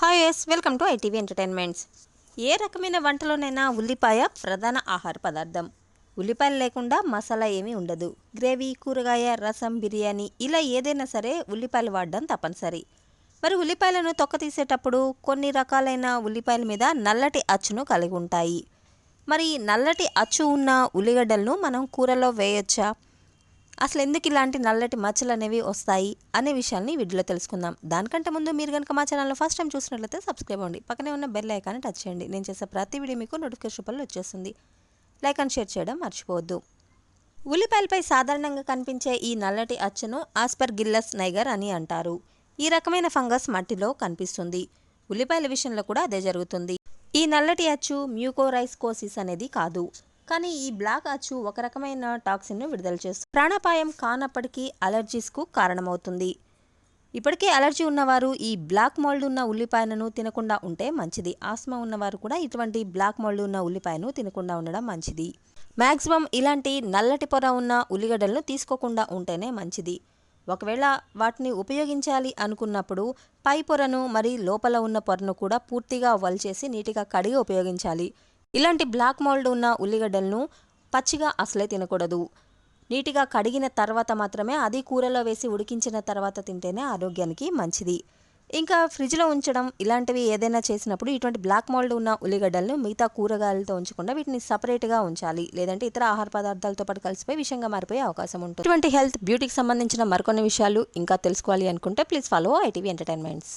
Hi yes welcome to ITV entertainments ఏ రకమైన వంటలోనైనా ఉల్లిపాయ ప్రధాన ఆహార పదార్థం. ఉల్లిపాయలు లేకుండా మసాలా ఏమీ ఉండదు. గ్రేవీ కూరగాయ రసం బిర్యానీ ఇలా ఏదైనా సరే ఉల్లిపాయలు వాడడం తప్పనిసరి. మరి ఉల్లిపాయలను తొక్క తీసేటప్పుడు కొన్ని రకాలైన ఉల్లిపాయల మీద నల్లటి అచ్చును కలిగి ఉంటాయి. మరి నల్లటి అచ్చు ఉన్న ఉల్లిగడ్డలను మనం కూరలో వేయొచ్చా? అసలు ఎందుకు ఇలాంటి నల్లటి మచ్చలు అనేవి వస్తాయి అనే విషయాన్ని వీడియోలో తెలుసుకుందాం. దానికంటే ముందు మీరు కనుక మా ఛానల్లో ఫస్ట్ టైం చూసినట్లయితే సబ్స్క్రైబ్ అవ్వండి. పక్కనే ఉన్న బెల్ ఐకాన్ని టచ్ చేయండి. నేను చేసే ప్రతి వీడియో మీకు నోటిఫికేషన్ రూపంలో వచ్చేస్తుంది. లైక్ అండ్ షేర్ చేయడం మర్చిపోవద్దు. ఉల్లిపాయలపై సాధారణంగా కనిపించే ఈ నల్లటి అచ్చును ఆస్పర్ గిల్లస్ నైగర్ అని అంటారు. ఈ రకమైన ఫంగస్ మట్టిలో కనిపిస్తుంది. ఉల్లిపాయల విషయంలో కూడా అదే జరుగుతుంది. ఈ నల్లటి అచ్చు మ్యూకోరైస్కోసిస్ అనేది కాదు. కానీ ఈ బ్లాక్ అచ్చు ఒక రకమైన టాక్సిన్ను విడుదల చేస్తుంది. ప్రాణాపాయం కానప్పటికీ అలర్జీస్కు కారణమవుతుంది. ఇప్పటికే అలర్జీ ఉన్నవారు ఈ బ్లాక్ మోల్డ్ ఉన్న ఉల్లిపాయలను తినకుండా ఉంటే మంచిది. ఆస్మా ఉన్నవారు కూడా ఇటువంటి బ్లాక్ మోల్డ్ ఉన్న ఉల్లిపాయను తినకుండా ఉండడం మంచిది. మ్యాక్సిమం ఇలాంటి నల్లటి పొర ఉన్న ఉల్లిగడ్డలను తీసుకోకుండా ఉంటేనే మంచిది. ఒకవేళ వాటిని ఉపయోగించాలి అనుకున్నప్పుడు పై పొరను మరి లోపల ఉన్న పొరను కూడా పూర్తిగా వల్చేసి నీటిగా కడిగి ఉపయోగించాలి. ఇలాంటి బ్లాక్ మోల్డ్ ఉన్న ఉల్లిగడ్డలను పచ్చిగా అసలే తినకూడదు. నీటిగా కడిగిన తర్వాత మాత్రమే అది కూరలో వేసి ఉడికించిన తర్వాత తింటేనే ఆరోగ్యానికి మంచిది. ఇంకా ఫ్రిడ్జ్లో ఉంచడం ఇలాంటివి ఏదైనా చేసినప్పుడు ఇటువంటి బ్లాక్ మోల్డ్ ఉన్న ఉల్లిగడ్డలను మిగతా కూరగాయలతో ఉంచకుండా వీటిని సపరేట్గా ఉంచాలి. లేదంటే ఇతర ఆహార పదార్థాలతో పాటు కలిసిపోయి విషయంగా మారిపోయే అవకాశం ఉంటుంది. ఇటువంటి హెల్త్ బ్యూటీకి సంబంధించిన మరికొన్ని విషయాలు ఇంకా తెలుసుకోవాలి అనుకుంటే ప్లీజ్ ఫాలో ఐటీవీ ఎంటర్టైన్మెంట్స్.